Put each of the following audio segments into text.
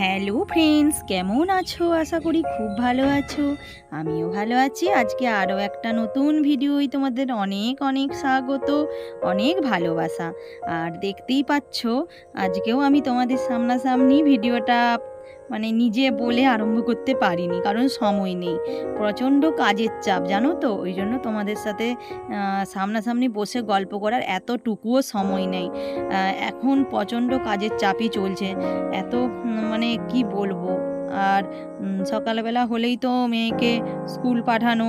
Hello friends, কেমন আছো? আশা করি খুব ভালো আছো। আমিও ভালো আছি। আজকে আরও একটা নতুন ভিডিওই তোমাদের অনেক অনেক স্বাগত, অনেক ভালোবাসা। আর দেখতেই পাচ্ছ, আজকেও আমি তোমাদের সামনাসামনি ভিডিওটা মানে নিজে বলে আরম্ভ করতে পারিনি, কারণ সময় নেই। প্রচণ্ড কাজের চাপ, জানো তো? ওই জন্য তোমাদের সাথে সামনাসামনি বসে গল্প করার এতটুকুও সময় নেই। এখন প্রচণ্ড কাজের চাপই চলছে। এত মানে কি বলব? আর সকালবেলা হলেই তো মেয়েকে স্কুল পাঠানো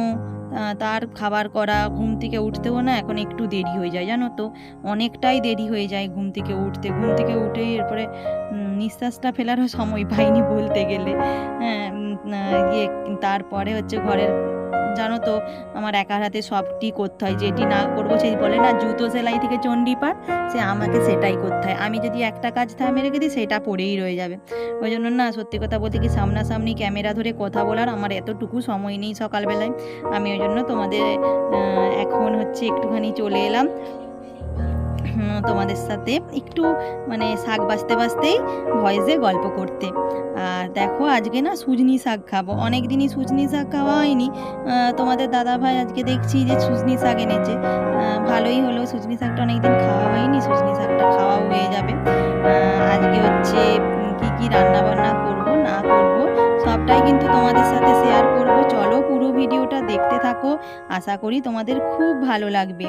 তার খাবার করা, ঘুম থেকে উঠতেও না, এখন একটু দেরি হয়ে যায়, জানো তো? অনেকটাই দেরি হয়ে যায় ঘুম থেকে উঠতে। ঘুম থেকে উঠে এরপরে নিঃশ্বাসটা ফেলারও সময় পাইনি বলতে গেলে। হ্যাঁ ইয়ে তারপরে হচ্ছে ঘরের, জানো তো, আমার একার হাতে সবটি করতে হয়। যেটি না করব সেই বলে না, জুতো সেলাই থেকে চণ্ডীপাঠ সে আমাকে সেটাই করতে হয়। আমি যদি একটা কাজ থামে রেখে দিই, সেটা পড়েই রয়ে যাবে। ওই জন্য না, সত্যি কথা বলতে কি, সামনাসামনি ক্যামেরা ধরে কথা বলার আমার এতটুকু সময় নেই সকালবেলায়। আমি ওই জন্য তোমাদের এখন হচ্ছে একটুখানি চলে এলাম। তোমাদের সাথে একটু মানে শাক বাঁচতে বাঁচতেই ভয়েসে গল্প করতে। আর দেখো আজকে না সুজনি শাক খাব। অনেক দিনই সুজনি শাক খাওয়া হয়নি। তোমাদের দাদা ভাই আজকে দেখছি যে সুজনি শাক এনেছে। ভালোই হলো, সুজনি শাকটা অনেকদিন খাওয়া হয়নি, সুজনি শাকটা খাওয়া হয়ে যাবে। আজকে হচ্ছে কি কি রান্না বান্না করব, না করব, সবটাই কিন্তু তোমাদের সাথে শেয়ার করব। চলো পুরো ভিডিওটা দেখতে থাকো। আশা করি তোমাদের খুব ভালো লাগবে।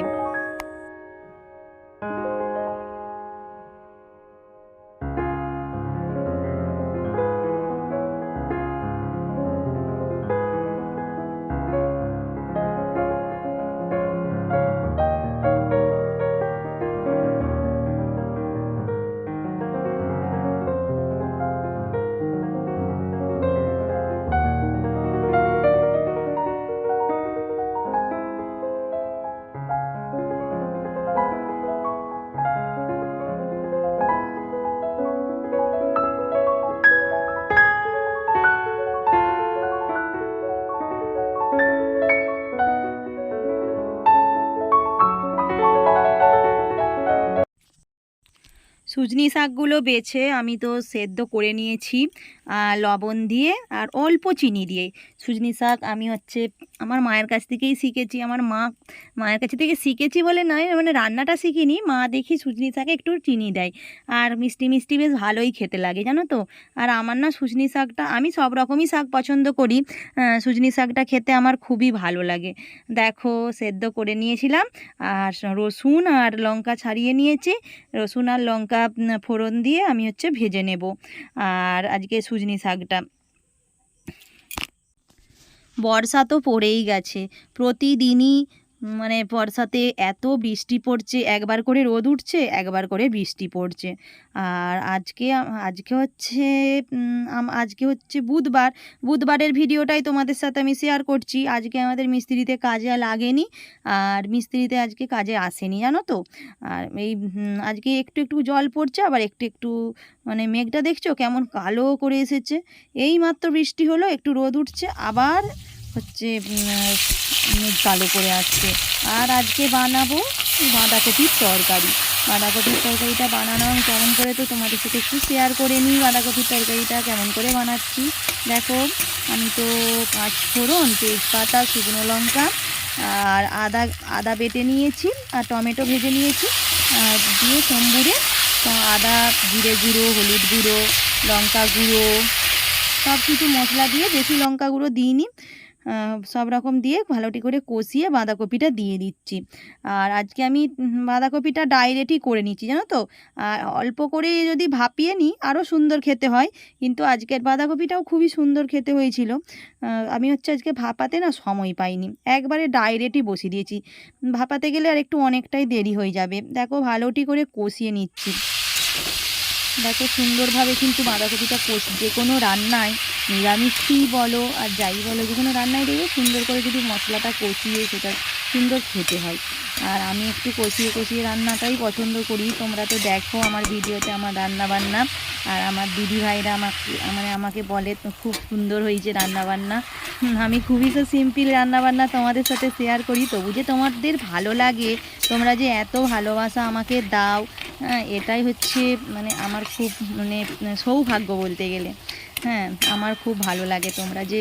সুজনি শাকগুলো বেছে আমি তো সেদ্ধ করে নিয়েছি লবণ দিয়ে আর অল্প চিনি দিয়ে। সুজনি শাক আমি হচ্ছে আমার মায়ের কাছ থেকেই শিখেছি, আমার মা মায়ের কাছ থেকে শিখেছি বলে নয় মানে রান্নাটা শিখিনি। মা দেখি সুজনি শাকে একটু চিনি দেয় আর মিষ্টি মিষ্টি বেশ ভালোই খেতে লাগে, জানো তো? আর আমার না সুজনি শাকটা, আমি সব রকমই শাক পছন্দ করি। সুজনি শাকটা খেতে আমার খুবই ভালো লাগে। দেখো, সেদ্ধ করে নিয়েছিলাম, আর রসুন আর লঙ্কা ছাড়িয়ে নিয়েছি। রসুন আর লঙ্কা ফোড়ন দিয়ে আমি হচ্ছে ভেজে নেব। আর আজকে সুজনি শাকটা। বর্ষা তো পড়েই গেছে। প্রতিদিনই মানে বর্ষাতে এত বৃষ্টি পড়ছে, একবার করে রোদ উঠছে, একবার করে বৃষ্টি পড়ছে। আর আজকে আজকে হচ্ছে আজকে হচ্ছে বুধবার। বুধবারের ভিডিওটাই তোমাদের সাথে আমি শেয়ার করছি। আজকে আমাদের মিস্ত্রিতে কাজে লাগেনি, আর মিস্ত্রিতে আজকে কাজে আসেনি, জানো তো? আর এই আজকে একটু একটু জল পড়ছে, আবার একটু একটু মানে মেঘটা দেখছ? কেমন কালো করে এসেছে। এই মাত্র বৃষ্টি হলো, একটু রোদ উঠছে, আবার হচ্ছে কালো করে আসছে। আর আজকে বানাবো বাঁধাকপির তরকারি। বাঁধাকপির তরকারিটা বানানো আমি কেমন করে তো তোমাদের সাথে একটু শেয়ার করে নিই বাঁধাকপির তরকারিটা, কেমন করে বানাচ্ছি। দেখো, আমি তো পাঁচ ফোড়ন, তেজপাতা, শুকনো লঙ্কা, আর আদা আদা বেটে নিয়েছি, আর টমেটো ভেজে নিয়েছি। আর দিয়ে সম্বুরে আদা জিরে গুঁড়ো, হলুদ গুঁড়ো, লঙ্কা গুঁড়ো সব কিছু মশলা দিয়ে বেশি লঙ্কা গুঁড়ো দিইনি। সব রকম দিয়ে ভালোটি করে কষিয়ে বাঁধাকপিটা দিয়ে দিচ্ছি। আর আজকে আমি বাঁধাকপিটা ডাইরেক্টই করে নিচ্ছি, জানো তো? আর অল্প করে যদি ভাপিয়ে নিই, আরও সুন্দর খেতে হয়। কিন্তু আজকের বাঁধাকপিটাও খুবই সুন্দর খেতে হয়েছিল। আমি হচ্ছে আজকে ভাপাতে না সময় পাইনি। একবারে ডাইরেক্টই বসিয়ে দিয়েছি। ভাপাতে গেলে আর একটু অনেকটাই দেরি হয়ে যাবে। দেখো, ভালোটি করে কষিয়ে নিচ্ছি। দেখো, সুন্দরভাবে কিন্তু বাঁধাকপিটা কষ যে কোনো রান্নায়, নিরামিষই বলো আর যাই বলো যে কোনো রান্নায় দেখবে সুন্দর করে যদি মশলাটা কষিয়ে সেটা সুন্দর খেতে হয়। আর আমি একটু কষিয়ে কষিয়ে রান্নাটাই পছন্দ করি। তোমরা তো দেখো আমার ভিডিওতে আমার রান্না বান্না আর আমার দিদি ভাইরা আমাকে মানে আমাকে বলে, খুব সুন্দর হয়েছে রান্না বান্না আমি খুবই তো সিম্পল রান্না বান্না তোমাদের সাথে শেয়ার করি। তবু যে তোমাদের ভালো লাগে, তোমরা যে এত ভালোবাসা আমাকে দাও হ্যাঁ এটাই হচ্ছে মানে আমার খুব মানে সৌভাগ্য বলতে গেলে। হ্যাঁ আমার খুব ভালো লাগে তোমরা যে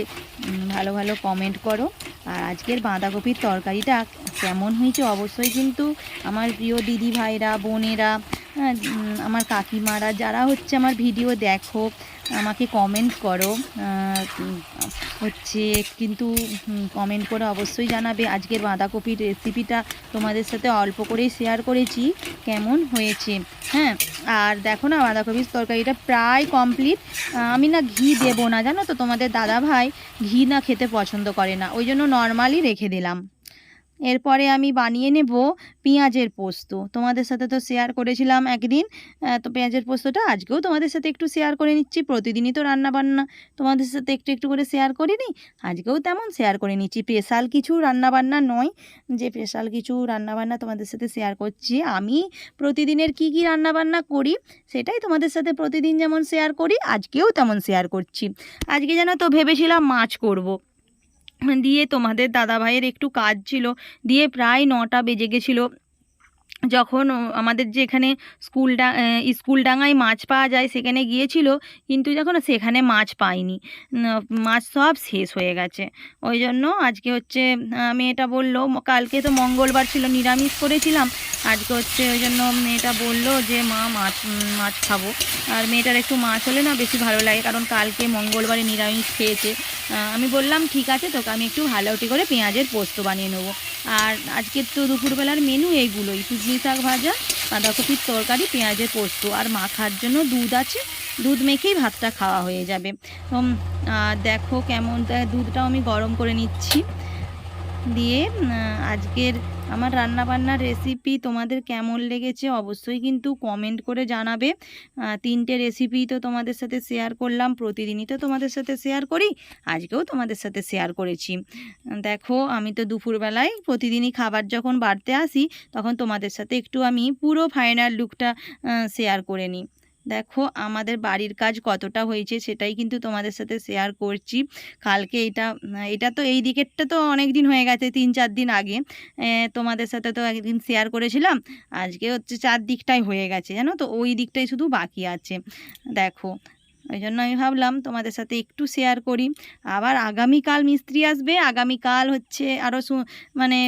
ভালো ভালো কমেন্ট করো। আর আজকের বাঁধাকপির তরকারিটা কেমন হয়েছে অবশ্যই কিন্তু আমার প্রিয় দিদি ভাইরা বোনেরা হ্যাঁ, আমার কাকিমারা যারা হচ্ছে আমার ভিডিও দেখো আমাকে কমেন্ট করো। হচ্ছে কিন্তু কমেন্ট করে অবশ্যই জানাবে। আজকের বাঁধাকপির রেসিপিটা তোমাদের সাথে অল্প করেই শেয়ার করেছি। কেমন হয়েছে? হ্যাঁ আর দেখো না, বাঁধাকপির তরকারিটা প্রায় কমপ্লিট আমি না ঘি দেবো না, জানো তো তোমাদের দাদা ভাই ঘি না খেতে পছন্দ করে না। ওই জন্য নর্মালি রেখে দিলাম। এরপরে আমি বানিয়ে নেব পেঁয়াজের পোস্ত। তোমাদের সাথে তো শেয়ার করেছিলাম একদিন। তো পেঁয়াজের পোস্তটা আজকেও তোমাদের সাথে একটু শেয়ার করে নিচ্ছি। প্রতিদিনই তো রান্না বান্না তোমাদের সাথে একটু একটু করে শেয়ার করিনি। আজকেও তেমন শেয়ার করে নিচ্ছি। স্পেশাল কিছু রান্না বান্না নয়। যে স্পেশাল কিছু রান্না বান্না তোমাদের সাথে শেয়ার করছি, আমি প্রতিদিনের কি কি রান্না বান্না করি, সেটাই তোমাদের সাথে প্রতিদিন যেমন শেয়ার করি, আজকেও তেমন শেয়ার করছি। আজকে যেন তো ভেবেছিলাম মাছ করব। দিয়ে তোমাদের দাদা ভাইয়ের একটু কাজ ছিল। দিয়ে প্রায় নটা বেজে গেছিল। যখন আমাদের যে এখানে স্কুলডা স্কুলডাঙ্গায় মাছ পাওয়া যায় সেখানে গিয়েছিল, কিন্তু যখন সেখানে মাছ পাইনি মাছ সব শেষ হয়ে গেছে। ওই জন্য আজকে হচ্ছে মেয়েটা বলল কালকে তো মঙ্গলবার ছিল, নিরামিষ করেছিলাম। আজকে হচ্ছে ওই জন্য মেয়েটা বলল যে, মা, মাছ মাছ খাব। আর মেয়েটার একটু মাছ হলে না বেশি ভালো লাগে, কারণ কালকে মঙ্গলবারে নিরামিষ খেয়েছে। আমি বললাম, ঠিক আছে, তোকে আমি একটু ভালোটি করে পেঁয়াজের পোস্ত বানিয়ে নেব। আর আজকের তো দুপুরবেলার মেনু এইগুলোই। পুজলি শাক ভাজা, বাঁধাকপির তরকারি, পেঁয়াজের পোস্ত আর মাখার জন্য দুধ আছে। দুধ মেখেই ভাতটা খাওয়া হয়ে যাবে। দেখো কেমন দুধটাও আমি গরম করে নিচ্ছি। দিয়ে আজকের আমার রান্না বান্নার রেসিপি তোমাদের কেমন লেগেছে অবশ্যই কিন্তু কমেন্ট করে জানাবে। তিনটে রেসিপি তো তোমাদের সাথে শেয়ার করলাম, প্রতিদিনই তো তোমাদের সাথে শেয়ার করি, আজকেও তোমাদের সাথে শেয়ার করেছি। দেখো, আমি তো দুপুরবেলায় প্রতিদিনই খাবার যখন বাড়তে আসি, তখন তোমাদের সাথে একটু আমি পুরো ফাইনাল লুকটা শেয়ার করে নিই। দেখো আমাদের বাড়ির কাজ কতটা হয়েছে সেটাই কিন্তু তোমাদের সাথে শেয়ার করছি। কালকে এটা এটা তো এই দিকেরটা তো অনেক দিন হয়ে গেছে, তিন চার দিন আগে। তোমাদের সাথে তো একদিন শেয়ার করেছিলাম। আজকে হচ্ছে চার দিকটাই হয়ে গেছে, জানো তো? ওই দিকটাই শুধু বাকি আছে। দেখো ওই জন্য আমি ভাবলাম তোমাদের সাথে একটু শেয়ার করি। আবার আগামীকাল মিস্ত্রি আসবে, আগামীকাল হচ্ছে আরও মানে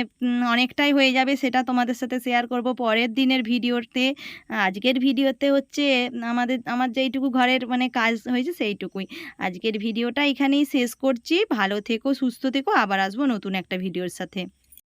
অনেকটাই হয়ে যাবে সেটা তোমাদের সাথে শেয়ার করব পরের দিনের ভিডিওতে। আজকের ভিডিওতে হচ্ছে, আমাদের, আমার যেইটুকু ঘরের মানে কাজ হয়েছে সেইটুকুই। আজকের ভিডিওটা এখানেই শেষ করছি। ভালো থেকো, সুস্থ থেকো, আবার আসব নতুন একটা ভিডিওর সাথে।